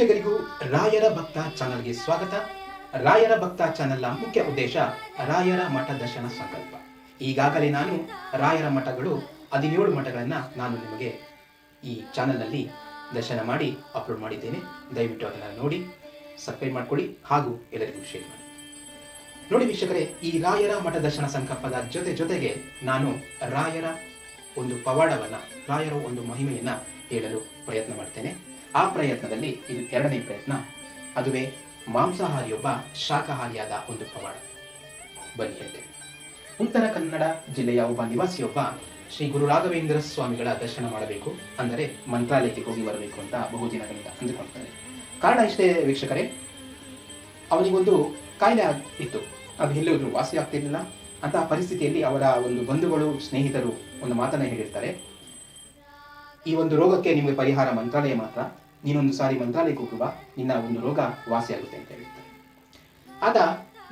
ವೀಕ್ಷಕರಿಗೂ ರಾಯರ ಭಕ್ತ ಚಾನಲ್ಗೆ ಸ್ವಾಗತ. ರಾಯರ ಭಕ್ತ ಚಾನೆಲ್ನ ಮುಖ್ಯ ಉದ್ದೇಶ ರಾಯರ ಮಠ ದರ್ಶನ ಸಂಕಲ್ಪ. ಈಗಾಗಲೇ ನಾನು ರಾಯರ ಮಠಗಳು ಹದಿನೇಳು ಮಠಗಳನ್ನು ನಾನು ನಿಮಗೆ ಈ ಚಾನಲ್ನಲ್ಲಿ ದರ್ಶನ ಮಾಡಿ ಅಪ್ಲೋಡ್ ಮಾಡಿದ್ದೇನೆ. ದಯವಿಟ್ಟು ಅದನ್ನು ನೋಡಿ, ಸಬ್ಸ್ಕ್ರೈಬ್ ಮಾಡಿಕೊಳ್ಳಿ ಹಾಗೂ ಎಲ್ಲರಿಗೂ ಶೇರ್ ಮಾಡಿ. ನೋಡಿ ವೀಕ್ಷಕರೇ, ಈ ರಾಯರ ಮಠ ದರ್ಶನ ಸಂಕಲ್ಪದ ಜೊತೆ ಜೊತೆಗೆ ನಾನು ರಾಯರ ಒಂದು ಪವಾಡವನ್ನು, ರಾಯರ ಒಂದು ಮಹಿಮೆಯನ್ನ ಹೇಳಲು ಪ್ರಯತ್ನ ಮಾಡ್ತೇನೆ. ಆ ಪ್ರಯತ್ನದಲ್ಲಿ ಇದು ಎರಡನೇ ಪ್ರಯತ್ನ. ಅದುವೇ ಮಾಂಸಾಹಾರಿಯೊಬ್ಬ ಶಾಕಾಹಾರಿಯಾದ ಒಂದು ಪವಾಡ. ಬನ್ನಿ ಹೇಳ್ತೇವೆ ಉತ್ತರ ಕನ್ನಡ ಜಿಲ್ಲೆಯ ಒಬ್ಬ ನಿವಾಸಿಯೊಬ್ಬ ಶ್ರೀ ಗುರು ರಾಘವೇಂದ್ರ ಸ್ವಾಮಿಗಳ ದರ್ಶನ ಮಾಡಬೇಕು, ಅಂದರೆ ಮಂತ್ರಾಲಯಕ್ಕೆ ಹೋಗಿ ಬರಬೇಕು ಅಂತ ಬಹು ದಿನಗಳಿಂದ ಅಂದುಕೊಳ್ತಾರೆ ಕಾರಣ ಇಷ್ಟೇ ವೀಕ್ಷಕರೇ, ಅವನಿಗೊಂದು ಕಾಯಿಲೆ ಇತ್ತು. ಅದು ಎಲ್ಲೂ ವಾಸಿ ಆಗ್ತಿರ್ಲಿಲ್ಲ ಅಂತಹ ಪರಿಸ್ಥಿತಿಯಲ್ಲಿ ಅವರ ಒಂದು ಬಂಧುಗಳು, ಸ್ನೇಹಿತರು ಒಂದು ಮಾತನ್ನು ಹೇಳಿರ್ತಾರೆ. ಈ ಒಂದು ರೋಗಕ್ಕೆ ನಿಮಗೆ ಪರಿಹಾರ ಮಂತ್ರಾಲಯ ಮಾತ್ರ. ನೀನೊಂದು ಸಾರಿ ಮಂತ್ರಾಲಯಕ್ಕೆ ಹೋಗುವ ನಿನ್ನ ಒಂದು ರೋಗ ವಾಸಿಯಾಗುತ್ತೆ ಅಂತ ಹೇಳ್ತಾರೆ. ಆತ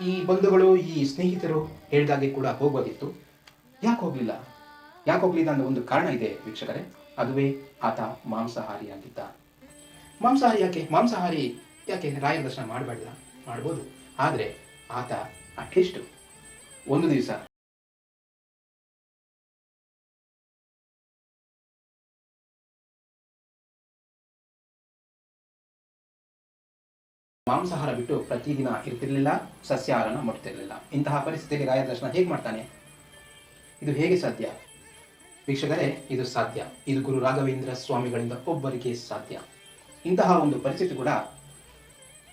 ಈ ಬಂಧುಗಳು, ಈ ಸ್ನೇಹಿತರು ಹೇಳಿದಾಗೆ ಕೂಡ ಹೋಗೋದಿತ್ತು ಯಾಕೆ ಹೋಗ್ಲಿಲ್ಲ? ಯಾಕೆ ಹೋಗ್ಲಿಲ್ಲ ಅನ್ನೋ ಒಂದು ಕಾರಣ ಇದೆ ವೀಕ್ಷಕರೇ. ಅದುವೇ ಆತ ಮಾಂಸಾಹಾರಿಯಾಗಿದ್ದ ಮಾಂಸಾಹಾರಿ ಯಾಕೆ? ಮಾಂಸಾಹಾರಿ ಯಾಕೆ? ರಾಯರ ದರ್ಶನ ಮಾಡಬಾರ್ದ ಮಾಡ್ಬೋದು. ಆದರೆ ಆತ ಅಟ್ಲೀಸ್ಟ್ ಒಂದು ದಿವಸ ಮಾಂಸಾಹಾರ ಬಿಟ್ಟು ಪ್ರತಿದಿನ ಇರ್ತಿರ್ಲಿಲ್ಲ, ಸಸ್ಯಾಹಾರನ ಮುಟ್ತಿರಲಿಲ್ಲ ಇಂತಹ ಪರಿಸ್ಥಿತಿಯಲ್ಲಿ ರಾಯ ದರ್ಶನ ಹೇಗೆ ಮಾಡ್ತಾನೆ? ಇದು ಹೇಗೆ ಸಾಧ್ಯ? ವೀಕ್ಷಕರೇ, ಇದು ಸಾಧ್ಯ. ಇದು ಗುರು ರಾಘವೇಂದ್ರ ಸ್ವಾಮಿಗಳಿಂದ ಒಬ್ಬರಿಗೆ ಸಾಧ್ಯ. ಇಂತಹ ಒಂದು ಪರಿಸ್ಥಿತಿ ಕೂಡ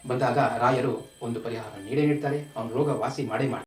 ಬಂದಾಗ ರಾಯರು ಒಂದು ಪರಿಹಾರ ನೀಡೇ ನೀಡ್ತಾರೆ. ಅವನು ರೋಗ ವಾಸಿ ಮಾಡೇ ಮಾಡ್ತಾರೆ.